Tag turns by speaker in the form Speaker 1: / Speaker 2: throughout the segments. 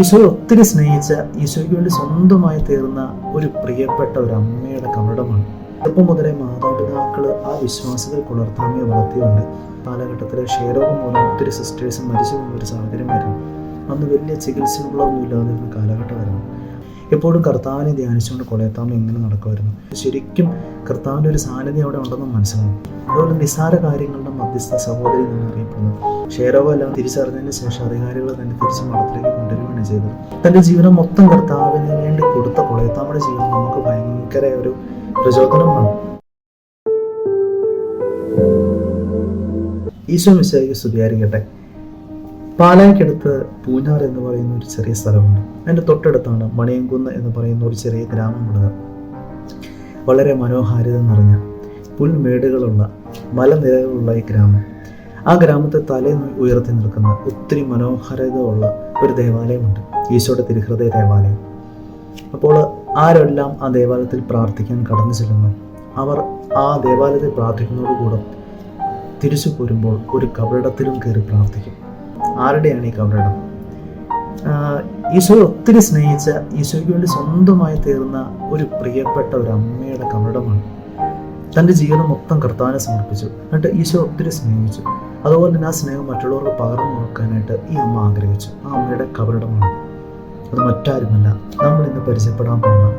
Speaker 1: ഈശോയെ ഒത്തിരി സ്നേഹിച്ച ഈശോയ്ക്ക് വേണ്ടി സ്വന്തമായി തീർന്ന ഒരു പ്രിയപ്പെട്ട ഒരു അമ്മയുടെ കവടമാണ് ചെറുപ്പം മുതലേ മാതാപിതാക്കൾ ആ വിശ്വാസത്തിൽ കുളർത്താമയെ വളർത്തിയുണ്ട് കാലഘട്ടത്തിലെ ക്ഷയരോഗം മൂലം ഒത്തിരി സിസ്റ്റേഴ്സ് മരിച്ചു പോകുന്ന ഒരു സാഹചര്യമായിരുന്നു. അന്ന് വലിയ ചികിത്സകളൊന്നും ഇല്ലാതിരുന്ന കാലഘട്ടമായിരുന്നു. എപ്പോഴും കർത്താവിനെ ധ്യാനിച്ചുകൊണ്ട് കൊളയത്താമ എങ്ങനെ നടക്കുമായിരുന്നു. ശരിക്കും കർത്താവിന്റെ ഒരു സാന്നിധ്യം അവിടെ ഉണ്ടെന്ന് മനസ്സിലാവും അതുപോലെ നിസ്സാര കാര്യങ്ങളുടെ മധ്യസ്ഥ സഹോദരി എന്നാണ് എല്ലാം തിരിച്ചറിഞ്ഞതിന് ശേഷം അധികാരികൾ തന്നെ തിരിച്ച് മഠത്തിലേക്ക് കൊണ്ടുവരികയാണ് ചെയ്തത്. തന്റെ ജീവനം മൊത്തം കർത്താവിന് വേണ്ടി കൊടുത്ത കൊളയത്താമയുടെ ജീവിതം നമുക്ക് ഭയങ്കര ഒരു പ്രചോദനമാണ് ഈശോ മിശ്രയ്ക്ക് സ്തുതിയായിരിക്കട്ടെ. പാലായ്ക്കടുത്ത് പൂഞ്ഞാർ എന്ന് പറയുന്ന ഒരു ചെറിയ സ്ഥലമുണ്ട്. അതിന്റെ തൊട്ടടുത്താണ് മണിയങ്കുന്ന് എന്ന് പറയുന്ന ഒരു ചെറിയ ഗ്രാമമുള്ളത്. വളരെ മനോഹാരിത നിറഞ്ഞ പുൽമേടുകളുള്ള മലനിരകളുള്ള ഈ ഗ്രാമം. ആ ഗ്രാമത്തെ തലേ ഉയർത്തി നിൽക്കുന്ന ഒത്തിരി മനോഹരതയുള്ള ഒരു ദേവാലയമുണ്ട്. ഈശോയുടെ തിരുഹൃദയ ദേവാലയം. അപ്പോൾ ആരെല്ലാം ആ ദേവാലയത്തിൽ പ്രാർത്ഥിക്കാൻ കടന്നു ചെല്ലുന്നു? അവർ ആ ദേവാലയത്തിൽ പ്രാർത്ഥിക്കുന്നതോടുകൂടെ തിരിച്ചു പോരുമ്പോൾ ഒരു കബറിടത്തിലും കയറി പ്രാർത്ഥിക്കും. ആരുടെയാണ് ഈ കബറിടം? ഈശോയെ ഒത്തിരി സ്നേഹിച്ച ഈശോയ്ക്ക് വേണ്ടി സ്വന്തമായി തീർന്ന ഒരു പ്രിയപ്പെട്ട ഒരു അമ്മയുടെ കബറിടമാണ്. തന്റെ ജീവിതം മൊത്തം കർത്താവിനെ സമർപ്പിച്ചു. എന്നിട്ട് ഈശോ ഒത്തിരി സ്നേഹിച്ചു. അതുപോലെ തന്നെ ആ സ്നേഹം മറ്റുള്ളവർക്ക് പകർന്നു കൊടുക്കാനായിട്ട് ഈ അമ്മ ആഗ്രഹിച്ചു. ആ അമ്മയുടെ കബറിടമാണ്. അത് മറ്റാരുമല്ല. നമ്മൾ ഇന്ന് പരിചയപ്പെടാൻ പോകുന്ന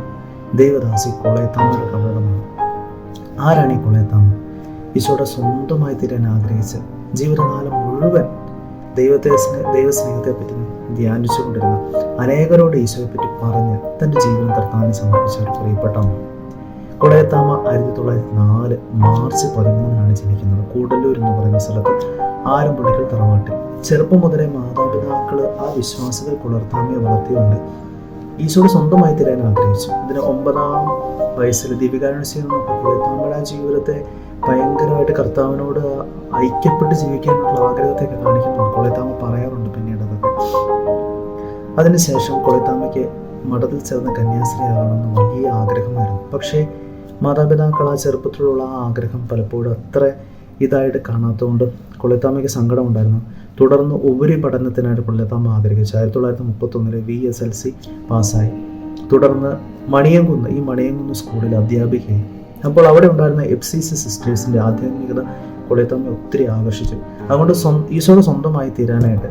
Speaker 1: ദേവദാസി കൊളയത്താമ്മയുടെ കബറിടമാണ്. ആരാണ് ഈ കൊളയത്താമ്മ ഈശോയുടെ സ്വന്തമായി തീരാൻ ആഗ്രഹിച്ച് ജീവിതകാലം മുഴുവൻ ദൈവത്തെ സ്നേ ദൈവസ്നേഹത്തെ പറ്റി ധ്യാനിച്ചുകൊണ്ടിരുന്ന അനേകരോട് ഈശോയെ പറ്റി പറഞ്ഞ് തന്റെ ജീവൻ കർത്താവിനെ സമർപ്പിച്ച ഒരു പ്രിയപ്പെട്ട അമ്മ കൊളയത്താമ്മ ആയിരത്തി തൊള്ളായിരത്തി നാല് മാർച്ച് പതിമൂന്നിനാണ് ജനിക്കുന്നത്. കൂടല്ലൂർ എന്ന് പറയുന്ന സ്ഥലത്ത് ആരമ്പുള്ളിക്കൽ തറവാട്ടിൽ ചെറുപ്പം മുതലേ മാതാപിതാക്കൾ ആ വിശ്വാസികൾ പുലർത്താമയെ വളർത്തിയുണ്ട്. ഈശോട് സ്വന്തമായി തരാൻ ആഗ്രഹിച്ചു. ഇതിന് ഒമ്പതാം വയസ്സിൽ ദീപികാരണസ്യം കൊളയത്താമ്മയുടെ ആ ജീവിതത്തെ ഭയങ്കരമായിട്ട് കർത്താവിനോട് ഐക്യപ്പെട്ട് ജീവിക്കാനുള്ള ആഗ്രഹത്തെയൊക്കെ കാണിക്കുന്നുണ്ട്. കൊളയത്താമ പറയാറുണ്ട് പിന്നീട് അതൊക്കെ. അതിനുശേഷം കൊളയത്താമയ്ക്ക് മഠത്തിൽ ചേർന്ന കന്യാസ്ത്രീ ആകണമെന്ന് വലിയ ആഗ്രഹമായിരുന്നു. പക്ഷേ മാതാപിതാക്കൾ ആ ചെറുപ്പത്തിലുള്ള ആ ആഗ്രഹം പലപ്പോഴും അത്ര ഇതായിട്ട് കാണാത്തതുകൊണ്ട് കൊളിത്താമയ്ക്ക് സങ്കടമുണ്ടായിരുന്നു. തുടർന്ന് ഉപരിപഠനത്തിനായിട്ട് കൊള്ളിത്താമ ആഗ്രഹിച്ചു. ആയിരത്തി തൊള്ളായിരത്തി മുപ്പത്തൊന്നിലെ വി എസ് എൽ സി പാസ്സായി. തുടർന്ന് മണിയംകുന്ന് ഈ മണിയംകുന്ന് സ്കൂളിൽ അധ്യാപികയായി. അപ്പോൾ അവിടെ ഉണ്ടായിരുന്ന എഫ് സി സി സിസ്റ്റേഴ്സിന്റെ ആധ്യാത്മികത കൊളിത്താമ ഒത്തിരി ആകർഷിച്ചു. അതുകൊണ്ട് സ്വന്തം ഈശോയുടെ സ്വന്തമായി തീരാനായിട്ട്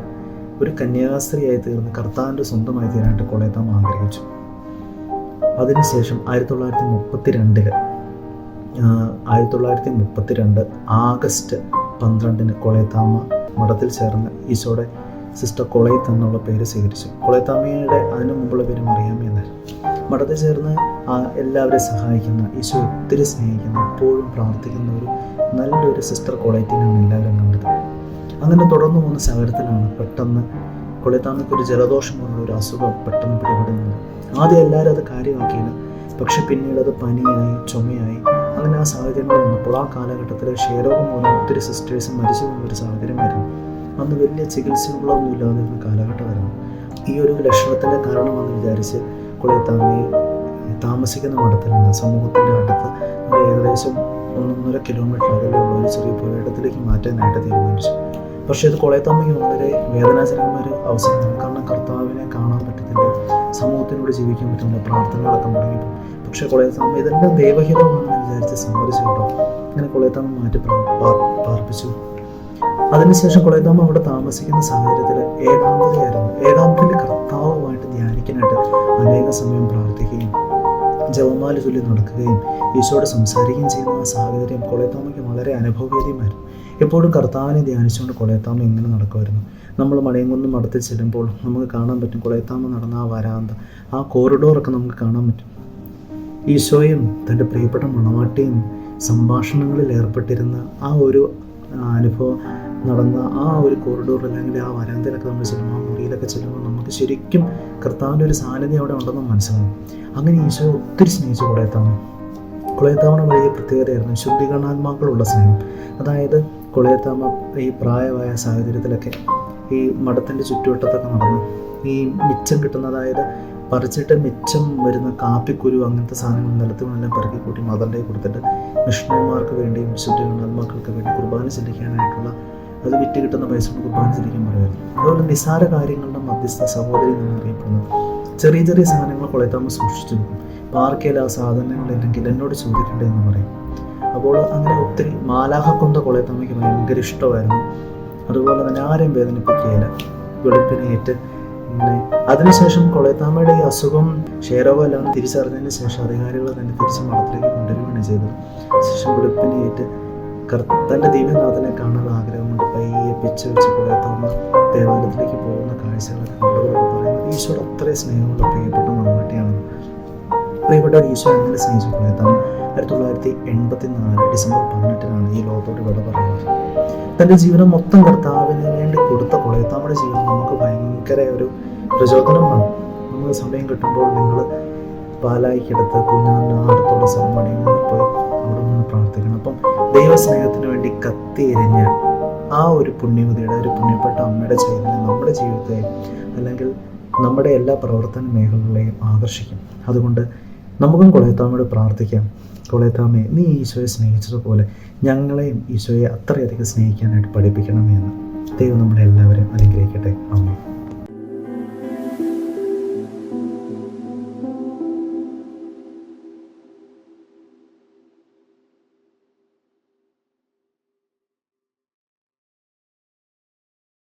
Speaker 1: ഒരു കന്യാസ്ത്രീയായി തീർന്ന് കർത്താവിന്റെ സ്വന്തമായി തീരാനായിട്ട് കൊളയത്താമ്മ ആഗ്രഹിച്ചു. അതിനുശേഷം ആയിരത്തി തൊള്ളായിരത്തി മുപ്പത്തി രണ്ടിൽ ആയിരത്തി തൊള്ളായിരത്തി മുപ്പത്തി രണ്ട് ആഗസ്റ്റ് പന്ത്രണ്ടിന് കൊളയത്താമ മഠത്തിൽ ചേർന്ന് ഈശോയുടെ സിസ്റ്റർ കൊളയത്ത് എന്നുള്ള പേര് സ്വീകരിച്ചു. കൊളയത്താമയുടെ അതിനു മുമ്പുള്ള പേര് മറിയാമ്മ എന്നായിരുന്നു. മഠത്തിൽ ചേർന്ന് എല്ലാവരെയും സഹായിക്കുന്ന ഈശോ ഒത്തിരി സ്നേഹിക്കുന്ന എപ്പോഴും പ്രാർത്ഥിക്കുന്ന ഒരു നല്ലൊരു സിസ്റ്റർ കൊളയത്തിനാണ് എല്ലാവരും കണ്ടത്. അങ്ങനെ തുടർന്നു പോകുന്ന സാഹചര്യത്തിലാണ് പെട്ടെന്ന് കൊളയത്താമ്മയ്ക്ക് ഒരു ജലദോഷം പോലുള്ള ഒരു അസുഖം പെട്ടെന്ന് പിടിപെടുന്നത് ആദ്യം എല്ലാവരും അത് കാര്യമാക്കിയില്ല. പക്ഷെ പിന്നീട് അത് പനിയായി ചുമയായി അങ്ങനെ ആ സാഹചര്യങ്ങൾ വന്നപ്പോൾ ആ കാലഘട്ടത്തിൽ ക്ഷയരോഗം മൂലം ഒത്തിരി സിസ്റ്റേഴ്സ് മരിച്ചു പോകുന്ന ഒരു സാഹചര്യമായിരുന്നു അന്ന് വലിയ ചികിത്സകളൊന്നും ഇല്ലാതിരുന്ന കാലഘട്ടമായിരുന്നു ഈ ഒരു ലക്ഷണത്തിന്റെ കാരണമെന്ന് വിചാരിച്ച് കുളയത്താമയെ താമസിക്കുന്ന മഠത്തിൽ നിന്ന് സമൂഹത്തിന്റെ അടുത്ത്. ഏകദേശം ഒന്നൊന്നര കിലോമീറ്റർ അകലെയുള്ള ഒരു ചെറിയ പുരയിടത്തിലേക്ക് മാറ്റാനായിട്ട് തീരുമാനിച്ചു. പക്ഷേ ഇത് കൊളയത്തമ്മയ്ക്ക് വളരെ വേദനാജനകമായ ഒരു അവസരമാണ് കാരണം കർത്താവിനെ കാണാൻ പറ്റത്തില്ല. സമൂഹത്തിനോട് ജീവിക്കാൻ പറ്റുന്നില്ല പ്രാർത്ഥനകളൊക്കെ മുടങ്ങിപ്പോൾ പക്ഷേ കൊളയത്തമ്മ ഇതെല്ലാം ദൈവഹിതമാണെന്ന് വിചാരിച്ച് സമ്മതിച്ചു കേട്ടോ അങ്ങനെ കൊളയത്തമ്മ മാറ്റി പാർപ്പിച്ചു. അതിനുശേഷം കൊളയത്തമ്മ അവിടെ താമസിക്കുന്ന സാഹചര്യത്തിൽ ഏകാന്തതയായിരുന്നു. ഏകാന്തത്തിന്റെ കർത്താവുമായിട്ട് ധ്യാനിക്കാനായിട്ട് അനേക സമയം പ്രാർത്ഥിക്കുകയും ജവമാല ചൊല്ലി നടക്കുകയും ഈശോയോട് സംസാരിക്കുകയും ചെയ്യുന്ന ആ സാഹചര്യം കൊളയത്താമ്മയ്ക്ക് വളരെ അനുഭവവേദ്യമായിരുന്നു എപ്പോഴും കർത്താവിനെ ധ്യാനിച്ചുകൊണ്ട് കൊളയത്താമ എങ്ങനെ നടക്കുമായിരുന്നു. നമ്മൾ മലയംകുന്നം അടുത്ത് ചെല്ലുമ്പോൾ നമുക്ക് കാണാൻ പറ്റും കൊളയത്താമ നടന്ന ആ വരാന്ത ആ കോറിഡോറൊക്കെ നമുക്ക് കാണാൻ പറ്റും. ഈശോയും തന്റെ പ്രിയപ്പെട്ട മണവാട്ടിയും സംഭാഷണങ്ങളിൽ ഏർപ്പെട്ടിരുന്ന ആ ഒരു അനുഭവം നടന്ന ആ ഒരു കോറിഡോർ അല്ലെങ്കിൽ ആ വരാന്തയിലൊക്കെ നമ്മൾ ചെല്ലുമ്പോൾ ആ മുറിയിലൊക്കെ ചെല്ലുമ്പോൾ നമുക്ക് ശരിക്കും കർത്താവിന്റെ ഒരു സാന്നിധ്യം അവിടെ ഉണ്ടെന്ന് മനസ്സിലാവും അങ്ങനെ ഈശോ ഒത്തിരി സ്നേഹിച്ചു കുളയത്താമ. കുളയത്താമയുടെ വലിയ പ്രത്യേകതയായിരുന്നു. ശുദ്ധീകരണാത്മാക്കളുള്ള സ്നേഹം. അതായത് കുളയത്താമ ഈ പ്രായമായ സാഹചര്യത്തിലൊക്കെ ഈ മഠത്തിന്റെ ചുറ്റുവട്ടത്തൊക്കെ നടന്ന് ഈ മിച്ചം കിട്ടുന്ന അതായത് പറിച്ചിട്ട് മിച്ചം വരുന്ന കാപ്പിക്കുരു അങ്ങനത്തെ സാധനങ്ങൾ നിലത്ത് വീണെല്ലാം പെറുക്കി കൂട്ടി മദറിന്റെ കൊടുത്തിട്ട് മിഷണന്മാർക്ക് വേണ്ടിയും ശുദ്ധീകരണാത്മാക്കൾക്ക് വേണ്ടി കുർബാന ചെല്ലിക്കാനായിട്ടുള്ള അത് വിറ്റ് കിട്ടുന്ന പൈസ കൊണ്ട് കുർബാന ചെല്ലിക്കാൻ പറയുമായിരുന്നു. അതുപോലെ നിസ്സാര കാര്യങ്ങളുടെ മധ്യസ്ഥ സഹോദരി എന്നാണ് അറിയപ്പെടുന്നത്. ചെറിയ ചെറിയ സാധനങ്ങൾ കൊളയത്താമ സൂക്ഷിച്ചു ആർക്കെങ്കിലും ആ സാധനങ്ങളില്ലെങ്കിൽ എന്നോട് ചോദിക്കട്ടെ എന്ന് പറയും. അപ്പോൾ അങ്ങനെ ഒത്തിരി മാലാഹ കൊണ്ട കൊളയത്താമയ്ക്ക് ഭയങ്കര ഇഷ്ടമായിരുന്നു. അതുപോലെ തന്നെ ആരെയും വേദനിപ്പിക്കുകയില്ല. വെളുപ്പിനേറ്റ് ഇങ്ങനെ. അതിനുശേഷം കൊളയത്താമയുടെ ഈ അസുഖം ക്ഷേരവല്ലാന്ന് തിരിച്ചറിഞ്ഞതിന് ശേഷം അധികാരികൾ തന്നെ തിരിച്ച് മഠത്തിലേക്ക് കൊണ്ടുവരികയാണ് ചെയ്തത്. ശേഷം വെളുപ്പിനേറ്റ് തന്റെ ദിവ്യനാഥനെ കാണാനുള്ള ആഗ്രഹം കൊണ്ട് പയ്യെ പിച്ച് വെച്ച് കൊളയത്താമ ദേവാലയത്തിലേക്ക് പോകുന്ന കാഴ്ചകളൊക്കെ കണ്ടവരൊക്കെ പറയുന്നത് ഈശോയുടെ അത്രയും സ്നേഹമുള്ള പ്രിയപ്പെട്ട മമ്മൂട്ടിയാണ്. പ്രിയപ്പെട്ട ഈശോ എങ്ങനെ സ്നേഹിച്ചു കൊളയത്താമ ആയിരത്തി തൊള്ളായിരത്തി എൺപത്തി നാല് ഡിസംബർ പതിനെട്ടിനാണ് ഈ ലോകത്തോട് വിട പറയുന്നത്. തന്റെ ജീവിതം മൊത്തം കർത്താവിന് വേണ്ടി കൊടുത്ത കൊളയത്താമയുടെ ജീവിതം നമുക്ക് ഭയങ്കര ഒരു പ്രചോദനമാണ്. നമ്മൾ സമയം കിട്ടുമ്പോൾ നിങ്ങൾ പാലായിക്കടുത്ത് കുഞ്ഞാറിന് അടുത്തുള്ള സ്ഥലം പോയി അവിടെ നിന്ന് പ്രാർത്ഥിക്കണം. അപ്പം ദൈവസ്നേഹത്തിന് വേണ്ടി കത്തി എരിഞ്ഞ ആ ഒരു പുണ്യവതിയുടെ ഒരു പുണ്യപ്പെട്ട അമ്മയുടെ ചൈതന്യം നമ്മുടെ ജീവിതത്തെ അല്ലെങ്കിൽ നമ്മുടെ എല്ലാ പ്രവർത്തന മേഖലകളെയും ആകർഷിക്കും. അതുകൊണ്ട് നമുക്കും കൊളയത്താമയോട് പ്രാർത്ഥിക്കാം. കൊളയത്താമയെ നീ ഈശോയെ സ്നേഹിച്ചതുപോലെ ഞങ്ങളെയും ഈശോയെ അത്രയധികം സ്നേഹിക്കാനായിട്ട് പഠിപ്പിക്കണമെന്ന് ദൈവം നമ്മുടെ എല്ലാവരെയും അനുഗ്രഹിക്കട്ടെ. അമ്മ